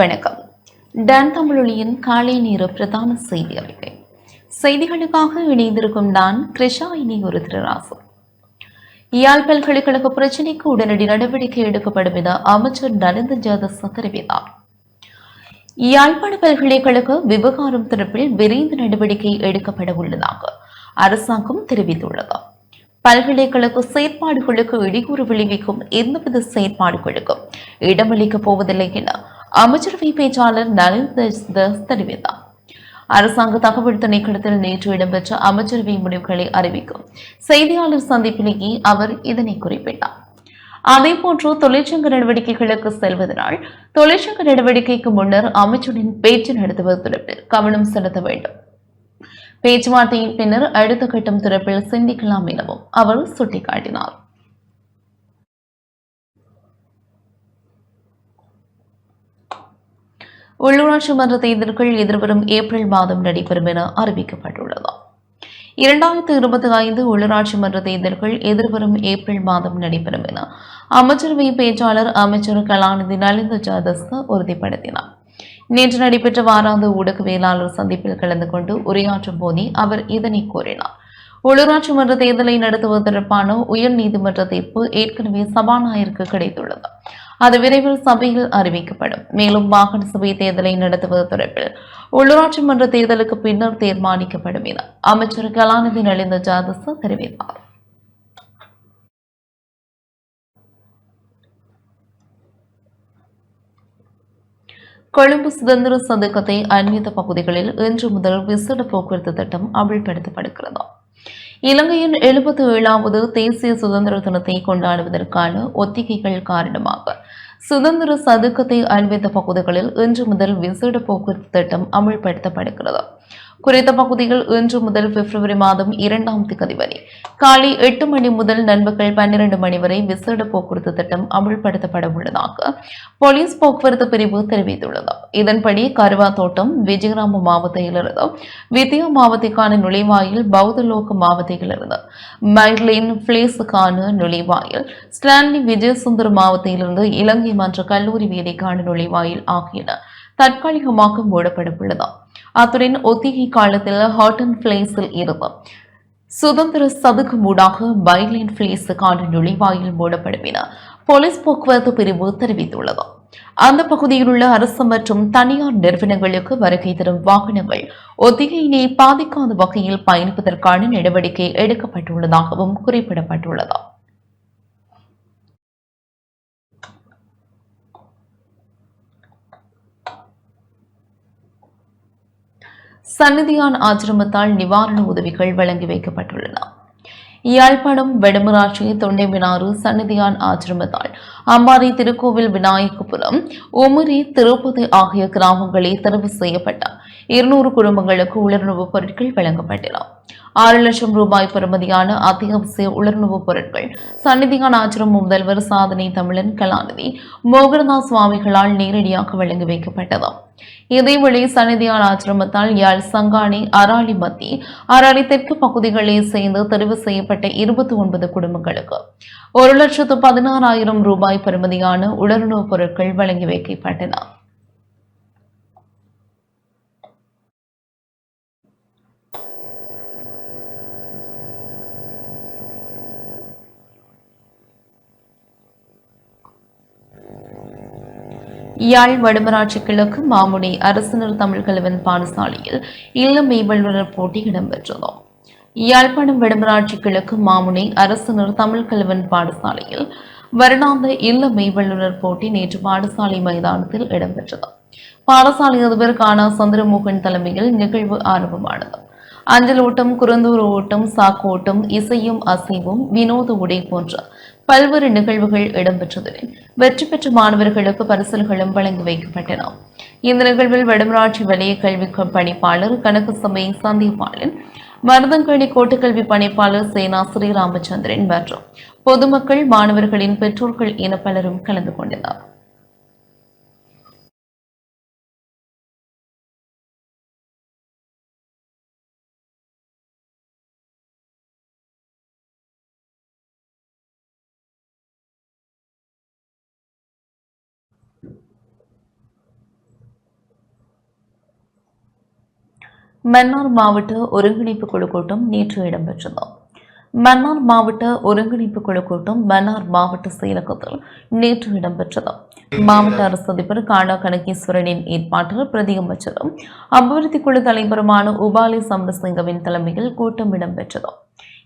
வணக்கம். டான் தமிழொலியின் காலை நேர பிரதான செய்தி அறிக்கை. செய்திகளுக்காக இணைந்திருக்கும் நான் கிருஷா இனி ஒரு திருராசு யாழ் பல்கலைக்கழக பிரச்சினைக்கு உடனடி நடவடிக்கை எடுக்கப்படும் என அமைச்சர் நலிந்த ஜாதச தெரிவித்தார். யாழ்ப்பாண பல்கலைக்கழக விவகாரம் தொடர்பில் விரைந்து நடவடிக்கை எடுக்கப்பட உள்ளதாக அரசாங்கம் தெரிவித்துள்ளது. பல்கலைக்கழக செயற்பாடுகளுக்கு இடையூறு விளைவிக்கும் எந்தவித செயற்பாடுகளுக்கும் இடமளிக்கப் போவதில்லை என அமைச்சரவை பேச்சாளர் நலின் தஸ் தெரிவித்தார். அரசாங்க தகவல் திணைக்களத்தில் நேற்று இடம்பெற்ற அமைச்சரவை முடிவுகளை அறிவிக்கும் செய்தியாளர் சந்திப்பிலேயே அவர் இதனை குறிப்பிட்டார். அதேபோன்று தொழிற்சங்க நடவடிக்கைகளுக்கு செல்வதனால் தொழிற்சங்க நடவடிக்கைக்கு முன்னர் அமைச்சரின் பேச்சு நடத்துவது தொடர்பில் கவனம் செலுத்த வேண்டும். பேச்சுவார்த்தையின் பின்னர் அடுத்த கட்டம் தொடர்பில் சிந்திக்கலாம் எனவும் அவர் சுட்டிக்காட்டினார். உள்ளூராட்சி மன்ற தேர்தல்கள் எதிர்வரும் ஏப்ரல் மாதம் நடைபெறும் என அறிவிக்கப்பட்டுள்ளது. இரண்டாயிரத்து இருபத்தி ஐந்து உள்ளூராட்சி மன்ற தேர்தல்கள் எதிர்வரும் ஏப்ரல் மாதம் நடைபெறும் என அமைச்சரவை பேச்சாளர் அமைச்சர் கலாநிதி நலிந்த ஜாதஸ்க உறுதிப்படுத்தினார். நேற்று நடைபெற்ற வாராந்த ஊடகவியலாளர் சந்திப்பில் கலந்து கொண்டு உரையாற்றும் போதே அவர் இதனை கூறினார். உள்ளூராட்சி மன்ற தேர்தலை நடத்துவது தொடர்பான உயர் நீதிமன்ற தீர்ப்பு ஏற்கனவே சபாநாயகருக்கு கிடைத்துள்ளது. அது விரைவில் சபையில் அறிவிக்கப்படும். மேலும் மாகாண சபை தேர்தலை நடத்துவது தொடர்பில் உள்ளூராட்சி மன்ற தேர்தலுக்கு பின்னர் தீர்மானிக்கப்படும் என அமைச்சர் கலாநிதி நலிந்த ஜாதச தெரிவித்தார். கொழும்பு சுதந்திர சதுக்கத்தை அந்நியத பகுதிகளில் இன்று முதல் விசேட போக்குவரத்து திட்டம் அமல்படுத்தப்படுகிறது. இலங்கையின் எழுபத்தி ஏழாவது தேசிய சுதந்திர தினத்தை கொண்டாடுவதற்கான ஒத்திகைகள் காரணமாக சுதந்திர சதுக்கத்தை அறிவித்த பகுதிகளில் இன்று முதல் விசேட போக்குவரத்து திட்டம் அமல்படுத்தப்படுகிறது. குறித்த பகுதியில் இன்று முதல் பிப்ரவரி மாதம் இரண்டாம் திகதி வரை. காலை எட்டு மணி முதல் நண்பகல் பன்னிரண்டு மணி வரை விசேட போக்குவரத்து திட்டம் அமல்படுத்தப்பட உள்ளதாக போலீஸ் போக்குவரத்து பிரிவு தெரிவித்துள்ளது. இதன்படி கருவா தோட்டம் விஜயராம மாவட்டத்திலிருந்து வித்யா மாவட்டத்திற்கான நுழைவாயில் பௌத்தலோக மாவட்டத்திலிருந்து மைர்லின் பிளேஸுக்கான நுழைவாயில் ஸ்டான்லி விஜயசுந்தர் மாவட்டத்திலிருந்து இலங்கை மன்ற கல்லூரி வேலைக்கான நுழைவாயில் ஆகியன தற்காலிகமாக மூடப்பட உள்ளது அத்துடன் ஒத்திகை காலத்தில் ஹாட்டன் பிளேஸில் இருந்து சுதந்திர சதுக்கு மூடாக பைலின் பிளேஸுக்கான நுழைவாயில் மூடப்படும் என போலீஸ் போக்குவரத்து பிரிவு தெரிவித்துள்ளது. அந்த பகுதியில் உள்ள அரசு மற்றும் தனியார் நிறுவனங்களுக்கு வருகை தரும் வாகனங்கள் ஒத்திகையினை பாதிக்காத வகையில் பயணிப்பதற்கான நடவடிக்கை எடுக்கப்பட்டுள்ளதாகவும் குறிப்பிடப்பட்டுள்ளது. சந்நிதியான் ஆசிரமத்தால் நிவாரண உதவிகள் வழங்கி வைக்கப்பட்டுள்ளன. யாழ்ப்பாணம் வடமராட்சி தொண்டைமினாறு சந்நிதியான் ஆசிரமத்தால் அம்பாரி திருக்கோவில் விநாயகபுரம் உமரி திருப்பதி ஆகிய கிராமங்களில் தெரிவு செய்யப்பட்ட இருநூறு குடும்பங்களுக்கு உலர்ணவுப் பொருட்கள் வழங்கப்பட்டன. ஆறு லட்சம் ரூபாய் பெறுமதியான அத்தியாவசிய உலர்நுவுப் பொருட்கள் சந்நிதியான் ஆசிரம முதல்வர் சாதனை தமிழன் கலாநிதி மோகனதாஸ் சுவாமிகளால் நேரடியாக வழங்கி வைக்கப்பட்டது. இதேவேளை சன்னிதியால் ஆசிரமத்தால் யாழ் சங்காணி அராளி மத்தி அராளி தெற்கு பகுதிகளை சேர்ந்து தெரிவு செய்யப்பட்ட இருபத்தி ஒன்பது குடும்பங்களுக்கு ஒரு லட்சத்து பதினாறாயிரம் ரூபாய் பெறுமதியான உலர்ணவுப் பொருட்கள் வழங்கி வைக்கப்பட்டன. யாழ் வடமராட்சி கிழக்கு மாமுடி அரசினர் தமிழ் கலவன் பாடசாலையில் இல்லம் மெய்வல்லுநர் போட்டி இடம்பெற்றது யாழ்ப்பாணம் வடமராட்சி கிழக்கு மாமுனை அரசினர் தமிழ் கலவன் பாடசாலையில் வருடாந்த இல்ல மெய்வல்லுநர் போட்டி நேற்று பாடசாலை மைதானத்தில் இடம்பெற்றது. பாடசாலை அதிபர் கானா சந்திரமோகன் தலைமையில் நிகழ்வு ஆரம்பமானது. அஞ்சல் ஓட்டம் குறந்தூர் ஓட்டம் சாக்கோட்டம் இசையும் அசைவும் வினோத உடை போன்ற பல்வேறு நிகழ்வுகள் இடம்பெற்றதுடன் வெற்றி பெற்ற மாணவர்களுக்கு பரிசல்களும் வழங்கி வைக்கப்பட்டன. இந்த நிகழ்வில் வடமராட்சி வலய கல்வி பணிப்பாளர் கனக சபை சந்தீபாலன் மருதங்கழி கோட்டுக்கல்வி பணிப்பாளர் சேனா ஸ்ரீராமச்சந்திரன் மற்றும் பொதுமக்கள் மாணவர்களின் பெற்றோர்கள் என பலரும் கலந்து கொண்டனர். மன்னார் மாவட்ட ஒருங்கிணைப்பு குழு கூட்டம் நேற்று இடம்பெற்றது. மன்னார் மாவட்ட ஒருங்கிணைப்பு குழு கூட்டம் மன்னார் மாவட்ட செயலகத்தில் நேற்று இடம்பெற்றது. மாவட்ட அரசு அதிபர் காடா கணக்கீஸ்வரனின் ஏற்பாட்டில் பிரதி அமைச்சரும் அபிவிருத்தி குழு தலைவருமான உபாலி சமரசிங்கவின் தலைமையில் கூட்டம் இடம்பெற்றது.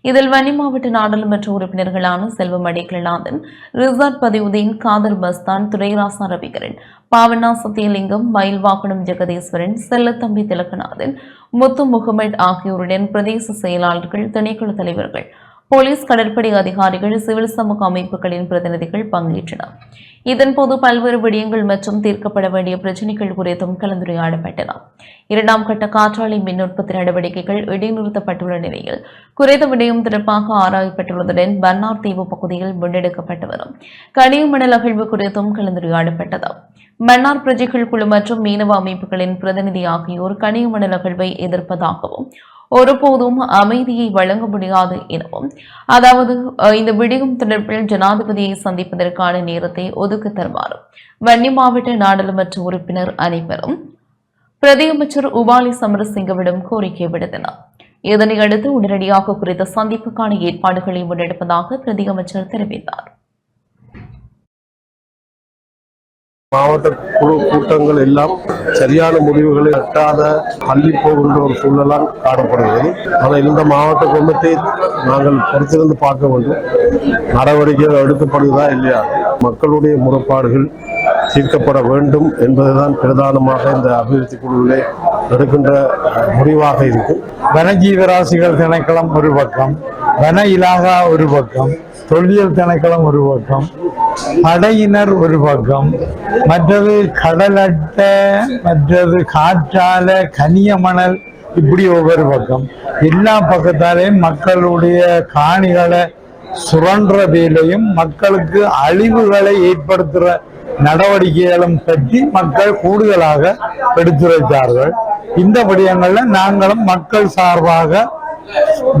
இதில் வன்னி மாவட்ட நாடாளுமன்ற உறுப்பினர்களான செல்வம் அடைக்கலநாதன் ரிசார்ட் பதிவுதீன் காதர் பஸ்தான் துரைராசா ரவிகரன் பாவனா சத்தியலிங்கம் மயில்வாக்கணம் ஜெகதீஸ்வரன் செல்லத்தம்பி திலகநாதன் முத்து முகமது ஆகியோருடன் பிரதேச செயலாளர்கள் திணைக்குழு தலைவர்கள் போலீஸ் கடற்படை அதிகாரிகள் சிவில் சமூக அமைப்புகளின் பிரதிநிதிகள் பங்கேற்றனர். இதன்போது பல்வேறு விடயங்கள் மற்றும் தீர்க்கப்பட வேண்டிய பிரச்சினைகள் குறித்தும் கலந்துரையாடப்பட்டன. இரண்டாம் கட்ட காற்றாலை மின் உற்பத்தி நடவடிக்கைகள் இடைநிறுத்தப்பட்டுள்ள நிலையில் குறைந்த விடயம் தொடர்பாக ஆராயப்பட்டுள்ளதுடன் பன்னார் தீவு பகுதியில் முன்னெடுக்கப்பட்டு வரும் கனிமணல் அகழ்வு குறித்தும் கலந்துரையாடப்பட்டது. மன்னார் பிரஜைகள் குழு மற்றும் மீனவ அமைப்புகளின் பிரதிநிதி ஆகியோர் கனிமணல் நிகழ்வை எதிர்ப்பதாகவும் ஒருபோதும் அமைதியை வழங்க முடியாது எனவும் அதாவது இந்த விடியும் தொடர்பில் ஜனாதிபதியை சந்திப்பதற்கான நேரத்தை ஒதுக்கி தருமாறும் வன்னி மாவட்ட நாடாளுமன்ற உறுப்பினர் அனைவரும் பிரதியமைச்சர் உபாலி சமரசிங்கவிடம் கோரிக்கை விடுத்தனர். இதனையடுத்து உடனடியாக குறித்த சந்திப்புக்கான ஏற்பாடுகளை முன்னெடுப்பதாக பிரதியமைச்சர் தெரிவித்தார். மாவட்ட குழு கூட்டங்கள் எல்லாம் சரியான முடிவுகளை எட்டாத தள்ளி போகின்ற ஒரு சூழலால் காணப்படுகிறது. ஆனால் இந்த மாவட்ட குடும்பத்தை நாங்கள் பொறுத்திருந்து பார்க்க வேண்டும். நடவடிக்கைகள் எடுக்கப்படுதா இல்லையா? மக்களுடைய முறைப்பாடுகள் தீர்க்கப்பட வேண்டும் என்பதுதான் பிரதானமாக இந்த அபிவிருத்தி குழுவிலே எடுக்கின்ற முடிவாக இருக்கும் வனஜீவராசிகள் திணைக்களம் ஒரு பக்கம் வன இலாகா ஒரு பக்கம் தொல்லியல் திணைக்களம் ஒரு பக்கம் படையினர் ஒரு பக்கம் மற்றது கடல் அட்டை மற்றது காற்றால கனியமணல் இப்படி ஒவ்வொரு பக்கம். எல்லா பக்கத்தாலேயும் மக்களுடைய காணிகளை சுரன்ற வேலையும் மக்களுக்கு அழிவுகளை ஏற்படுத்துகிற நடவடிக்கைகளும் பற்றி மக்கள் கூடுதலாக எடுத்துரைத்தார்கள். இந்த விடயங்கள்ல நாங்களும் மக்கள் சார்பாக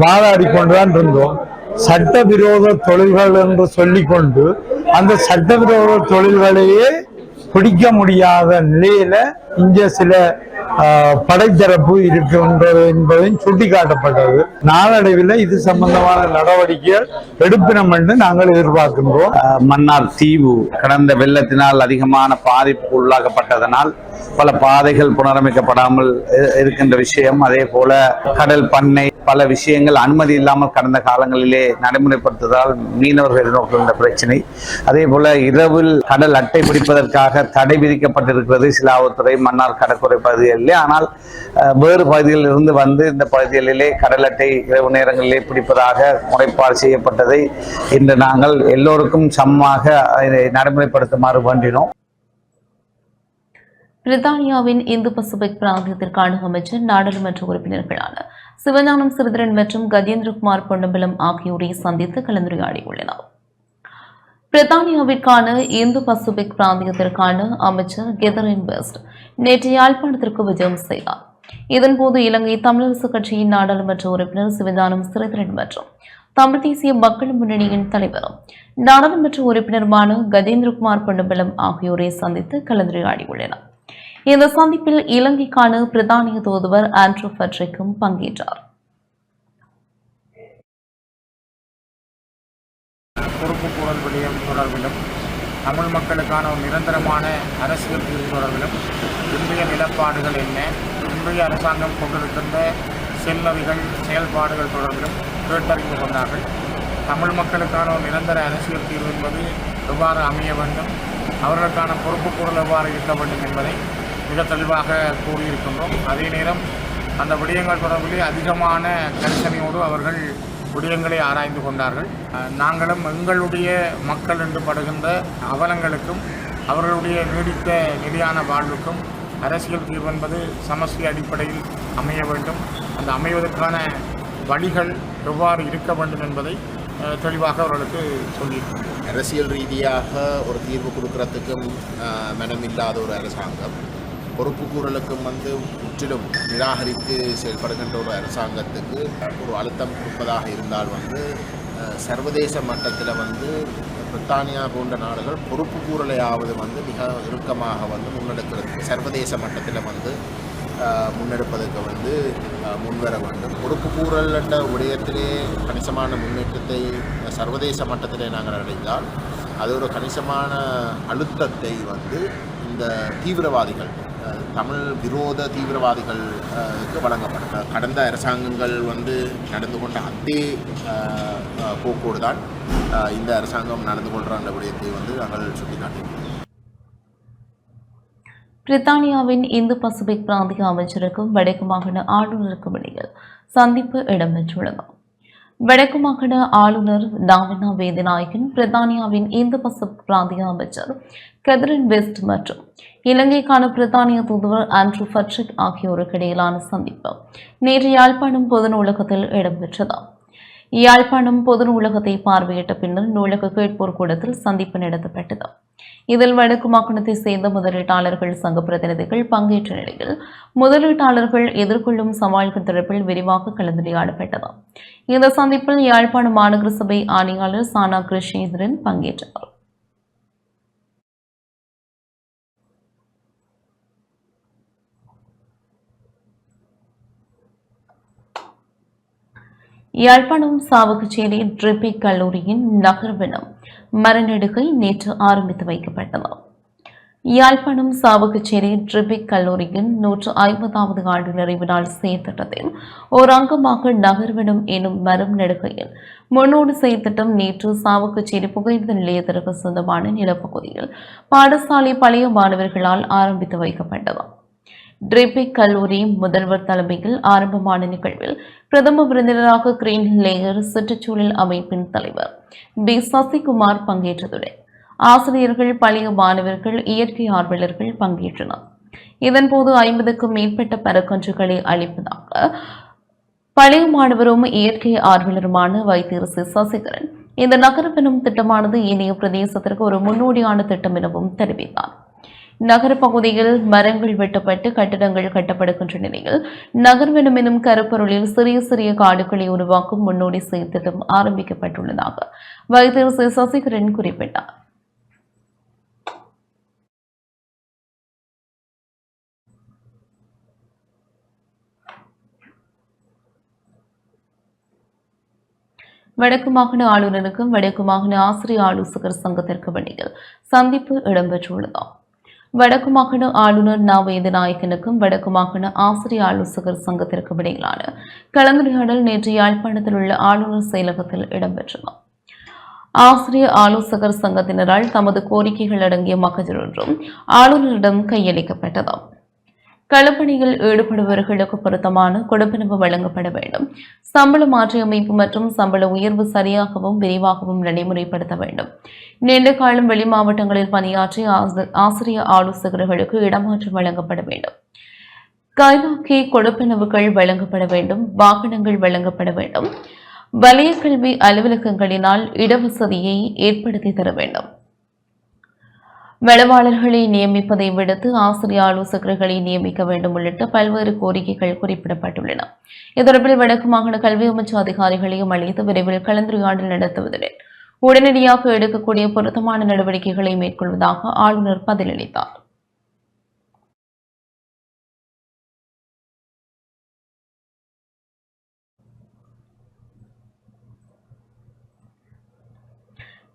வாதாடி கொண்டுதான் இருந்தோம். சட்டவிரோத தொழில்கள் என்று சொல்லிக்கொண்டு அந்த சட்டவிரோத தொழில்களையே பிடிக்க முடியாத நிலையில இங்க சில படைத்தரப்பு இருக்கின்றது என்பதையும் சுட்டிக்காட்டப்பட்டது. நாளடைவில் இது சம்பந்தமான நடவடிக்கைகள் எடுப்பினம் என்று நாங்கள் எதிர்பார்க்கின்றோம். மன்னார் தீவு கடந்த வெள்ளத்தினால் அதிகமான பாதிப்புக்கு உள்ளாக்கப்பட்டதனால் பல பாதைகள் புனரமைக்கப்படாமல் இருக்கின்ற விஷயம். அதே போல கடல் பண்ணை பல விஷயங்கள் அனுமதி இல்லாமல் கடந்த காலங்களிலே நடைமுறைப்படுத்துவதால் மீனவர்கள் எதிர்நோக்குகின்ற பிரச்சனை. அதே போல இரவில் கடல் அட்டை பிடிப்பதற்காக தடை விதிக்கப்பட்டிருக்கிறது. சிலாவத்துறை மன்னார் கடற்கரை பகுதிகளிலே. ஆனால் அஹ், வேறு பகுதிகளில் இருந்து வந்து இந்த பகுதிகளிலே கடல் அட்டை இரவு நேரங்களிலே பிடிப்பதாக முறைப்பாடு செய்யப்பட்டதை இன்று நாங்கள் எல்லோருக்கும் சமமாக நடைமுறைப்படுத்துமாறு வேண்டினோம். பிரித்தானியாவின் இந்து பசிபிக் பிராந்தியத்திற்கான அமைச்சர் நாடாளுமன்ற உறுப்பினர்களான சிவஞானம் சிறிதரன் மற்றும் கஜேந்திரகுமார் பொன்னம்பலம் ஆகியோரை சந்தித்து கலந்துரையாடியுள்ளனர். பிரித்தானியாவிற்கான இந்து பசிபிக் பிராந்தியத்திற்கான அமைச்சர் கெதரின் பெஸ்ட் நேற்று யாழ்ப்பாணத்திற்கு விஜயம் செய்தார். இதன்போது இலங்கை தமிழரசு கட்சியின் நாடாளுமன்ற உறுப்பினர் சிவஞானம் சிறிதரன் மற்றும் தமிழ் தேசிய மக்கள் முன்னணியின் தலைவரும் நாடாளுமன்ற உறுப்பினருமான கஜேந்திரகுமார் பொன்னம்பலம் ஆகியோரை சந்தித்து கலந்துரையாடியுள்ளனர். இந்த சந்திப்பில் இலங்கைக்கான பிரதானிய தூதுவர் ஆண்ட்ரூ ஃபட்ரிக்கும் பங்கேற்றார். பொறுப்புக்கூறல் விடயம் தொடர்பிலும் தமிழ் மக்களுக்கான ஒரு நிரந்தரமான அரசியல் தீர்வு தொடர்பிலும் இன்றைய நிலப்பாடுகள் என்ன இன்றைய அரசாங்கம் கொண்டிருக்கின்ற செல்லவிகள் செயல்பாடுகள் தொடர்பிலும் கேட்டறிந்து கொண்டார்கள். தமிழ் மக்களுக்கான ஒரு நிரந்தர அரசியல் தீர்வு என்பது எவ்வாறு அமைய வேண்டும் அவர்களுக்கான பொறுப்புக்கூறல் எவ்வாறு இருக்க வேண்டும் என்பதை மிக தெளிவாக கூறியிருக்கின்றோம். அதே நேரம் அந்த விடயங்கள் தொடர்பிலே அதிகமான கரிசனையோடு அவர்கள் விடயங்களை ஆராய்ந்து கொண்டார்கள். நாங்களும் எங்களுடைய மக்கள் என்று படுகின்ற அவலங்களுக்கும் அவர்களுடைய நீடித்த நிலையான வாழ்வுக்கும் அரசியல் தீர்வு என்பது சமஸ்தி அடிப்படையில் அமைய வேண்டும். அந்த அமைவதற்கான வழிகள் எவ்வாறு இருக்க வேண்டும் என்பதை தெளிவாக அவர்களுக்கு சொல்லியிருக்கோம் அரசியல் ரீதியாக ஒரு தீர்வு கொடுக்கறதுக்கும் ஆஹ், மனமில்லாத ஒரு அரசாங்கம் பொறுப்புக்கூறலுக்கும் வந்து முற்றிலும் நிராகரித்து செயல்படுகின்ற ஒரு அரசாங்கத்துக்கு ஒரு அழுத்தம் கொடுப்பதாக இருந்தால் வந்து சர்வதேச மட்டத்தில் வந்து பிரித்தானியா போன்ற நாடுகள் பொறுப்புக்கூறலையாவது வந்து மிக இறுக்கமாக வந்து முன்னெடுக்கிறது சர்வதேச மட்டத்தில் வந்து முன்னெடுப்பதற்கு வந்து முன்வர வேண்டும். பொறுப்புக்கூறல் என்ற விடயத்திலே கணிசமான முன்னேற்றத்தை சர்வதேச மட்டத்திலே நாங்கள் அடைந்தால் அது ஒரு கணிசமான அழுத்தத்தை வந்து இந்த தீவிரவாதிகள் தமிழ் விரோத தீவிரவாதிகளுக்கு வழங்கப்பட்ட கடந்த அரசாங்கங்கள் வந்து நடந்து கொண்ட அதே போக்கோடு தான் இந்த அரசாங்கம் நடந்து கொள்கிற அந்த விடயத்தை வந்து நாங்கள் சுட்டிக்காட்டியிருக்கிறோம். பிரித்தானியாவின் இந்து பசிபிக் பிராந்திய அமைச்சருக்கும் வடக்கு மாகாண ஆளுநருக்கும் இடையில் சந்திப்பு இடம்பெற்றுள்ளது. வடக்கு மாகாண ஆளுநர் டாவினா வேதிநாயகன் பிரித்தானியாவின் இந்து பசிபிக் பிராந்திய அமைச்சர் கெதரின் வெஸ்ட் மற்றும் இலங்கைக்கான பிரித்தானிய தூதுவர் ஆண்ட்ரூ ஃபட்ரிக் ஆகியோருக்கு இடையிலான சந்திப்பு நேற்று யாழ்ப்பாணம் பொது நூலகத்தில் இடம்பெற்றது. யாழ்ப்பாணம் பொது நூலகத்தை பார்வையிட்ட பின்னர் நூலக கேட்போர் கூடத்தில் சந்திப்பு நடத்தப்பட்டது. இதில் வடக்கு மாகாணத்தை சேர்ந்த முதலீட்டாளர்கள் சங்க பிரதிநிதிகள் பங்கேற்ற நிலையில் முதலீட்டாளர்கள் எதிர்கொள்ளும் சவால்கள் தொடர்பில் விரிவாக கலந்துரையாடப்பட்டது. இந்த சந்திப்பில் யாழ்ப்பாண மாநகர சபை ஆணையாளர் சானா கிருஷ்ணேந்திரன் பங்கேற்றார் யாழ்ப்பாணம் சாவகச்சேரி ட்ரிபிக் கல்லூரியின் நகர்வினம் மரநடுகை நேற்று ஆரம்பித்து வைக்கப்பட்டது. யாழ்ப்பாணம் சாவகச்சேரி ட்ரிபிக் கல்லூரியின் நூற்று ஐம்பதாவது ஆண்டு நிறைவு நாள் செயற்திட்டத்தின் ஒரு அங்கமாக நகர்வனம் எனும் மரம் நடுகையில் முன்னோடு செயற்திட்டம் நேற்று சாவகச்சேரி புகையிரத நிலையத்திற்கு சொந்தமான நிலப்பகுதியில் பாடசாலை பழைய மாணவர்களால் ஆரம்பித்து வைக்கப்பட்டது. டிரிபிக் கல்லூரி முதல்வர் தலைமையில் ஆரம்பமான நிகழ்வில் பிரதம விருந்தினராக கிரீன் லேயர் சுற்றுச்சூழல் அமைப்பின் தலைவர் பி. சசிகுமார் பங்கேற்றதுடன் ஆசிரியர்கள் பழைய மாணவர்கள் இயற்கை ஆர்வலர்கள் பங்கேற்றனர். இதன்போது ஐம்பதுக்கும் மேற்பட்ட பரக்கன்றுகளை அளிப்பதாக பழைய மாணவரும் இயற்கை ஆர்வலருமான வைத்தியரசு சசிகரன் இந்த நகரப்பெனும் திட்டமானது இணைய பிரதேசத்திற்கு ஒரு முன்னோடியான திட்டம் எனவும் தெரிவித்தார். நகர பகுதியில் மரங்கள் வெட்டப்பட்டு கட்டிடங்கள் கட்டப்படுகின்ற நிலையில் நகர்வனம் எனும் கருப்பொருளில் சிறிய சிறிய காடுகளை உருவாக்கும் முன்னோடி செயற்திட்டம் ஆரம்பிக்கப்பட்டுள்ளதாக வைத்தியர் சி சசிகரன் குறிப்பிட்டார். வடக்கு மாகாண ஆளுநருக்கும் வடக்கு மாகாண ஆசிரிய ஆலோசகர் சங்கத்திற்கு வண்டியில் சந்திப்பு இடம்பெற்றுள்ளதாகும். வடக்கு மாகாண ஆளுநர் நா வேதநாயகனுக்கும் வடக்கு மாகாண ஆசிரிய ஆலோசகர் சங்கத்திற்கு இடையிலான கலந்துரையாடல் நேற்று யாழ்ப்பாணத்தில் உள்ள ஆளுநர் செயலகத்தில் இடம்பெற்றது. ஆசிரிய ஆலோசகர் சங்கத்தினரால் தமது கோரிக்கைகள் அடங்கிய மகஜர் ஒன்றும் ஆளுநரிடம் கையளிக்கப்பட்டது களப்பணியில் ஈடுபடுபவர்களுக்கு பொருத்தமான கொடுப்பனவு வழங்கப்பட வேண்டும். சம்பள மாற்றியமைப்பு மற்றும் சம்பள உயர்வு சரியாகவும் விரிவாகவும் நடைமுறைப்படுத்த வேண்டும். நீண்ட காலம் வெளி மாவட்டங்களில் பணியாற்றிய ஆசிரிய ஆலோசகர்களுக்கு இடமாற்றம் வழங்கப்பட வேண்டும். கைதாக்கி கொடுப்பனவுகள் வழங்கப்பட வேண்டும் வாகனங்கள் வழங்கப்பட வேண்டும். வலய கல்வி அலுவலகங்களினால் இடவசதியை ஏற்படுத்தி தர வேண்டும். வளவாளர்களை நியமிப்பதை விடுத்து ஆசிரிய ஆலோசகர்களை நியமிக்க வேண்டும் உள்ளிட்ட பல்வேறு கோரிக்கைகள் குறிப்பிடப்பட்டுள்ளன. இதொடர்பில் வடக்கு மாகாண கல்வி அமைச்சு அதிகாரிகளையும் அழைத்து விரைவில் கலந்துரையாடல் நடத்துவதுடன் உடனடியாக எடுக்கக்கூடிய பொருத்தமான நடவடிக்கைகளை மேற்கொள்வதாக ஆளுநர் பதிலளித்தார்.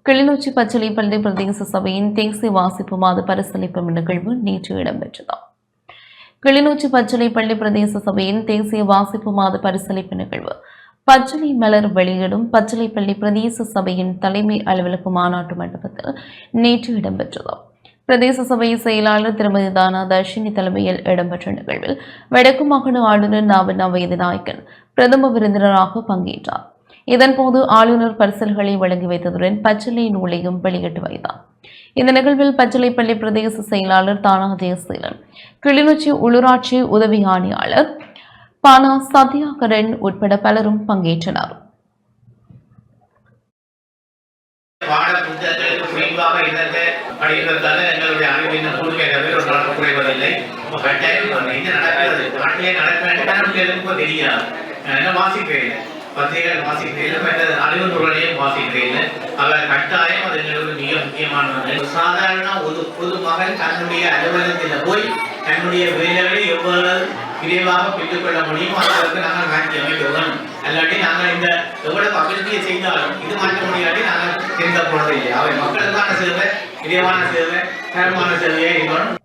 கிளிநொச்சி பச்சிலை பள்ளி பிரதேச சபையின் தேசிய வாசிப்பு மாத பரிசளிப்பு நிகழ்வு நேற்று இடம்பெற்றது கிளிநொச்சி பச்சிலைப்பள்ளி பிரதேச சபையின் தேசிய வாசிப்பு மாத பரிசளிப்பு நிகழ்வு. பச்சிலை மலர் வெளியிடும் பச்சிலைப்பள்ளி பிரதேச சபையின் தலைமை அலுவலக மாநாட்டு மண்டபத்தில் நேற்று இடம்பெற்றது பிரதேச சபை செயலாளர் திருமதி தானா தர்ஷினி தலைமையில் இடம்பெற்ற நிகழ்வில் வடக்கு மாகாண ஆளுநர் நாவண்ணா நாயக்கன் பிரதம விருந்தினராக பங்கேற்றார். இதன்போது ஆளுநர் பரிசல்களை வழங்கி வைத்ததுடன் பச்சிலை நூலையும் வெளியிட்டு வைத்தார். இந்த நிகழ்வில் பச்சிலைப்பள்ளி பிரதேச செயலாளர் தானா தேசீலன் கிளிநொச்சி உள்ளூராட்சி உதவி ஆணையாளர் பானா சத்யாகரன் உட்பட பலரும் பங்கேற்றனர். பாட புத்தகங்களுக்கு படிக்கிறதால எங்களுடைய அறிவின் தவிர கட்டாயம் இது நடக்கிறது நாட்டிலே நடக்க தெரியாது என்ன பத்திரிகைகள் வாசிக்கிறேன் மற்ற அறிவு நூல்களையும் வாசிக்கிறேன் அவர் கட்டாயம் அது எங்களுக்கு மிக முக்கியமானது சாதாரண ஒரு பொது மகன் தன்னுடைய அலுவலகத்தில் போய் தன்னுடைய வேலைகளை எவ்வளவு விரைவாக பெற்றுக்கொள்ள முடியும் அதற்கு நாங்கள் மாற்றி அமைக்க வேணும் அல்லாட்டி நாங்கள் இந்த எவ்வளவு அபிவிருத்தியை செய்தாலும் இது மாற்ற முடியாட்டி நாங்கள் திருந்த போனது இல்லை. அவை மக்களுக்கான சேவை விரைவான சேவை தரமான சேவையை இருக்கணும்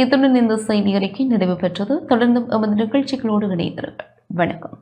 இத்துடன் இந்த செய்தி அறிக்கை நிறைவு பெற்றது. தொடர்ந்தும் எமது நிகழ்ச்சிகளோடு இணைந்திருங்கள். வணக்கம்.